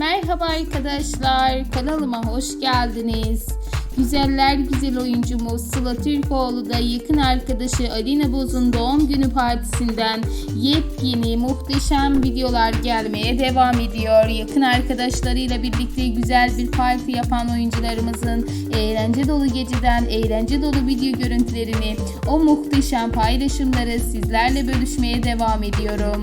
Merhaba arkadaşlar, kanalıma hoş geldiniz. Güzeller güzel oyuncumuz Sıla Türkoğlu da yakın arkadaşı Alina Boz'un doğum günü partisinden yepyeni muhteşem videolar gelmeye devam ediyor. Yakın arkadaşlarıyla birlikte güzel bir parti yapan oyuncularımızın eğlence dolu geceden eğlence dolu video görüntülerini, o muhteşem paylaşımları sizlerle bölüşmeye devam ediyorum.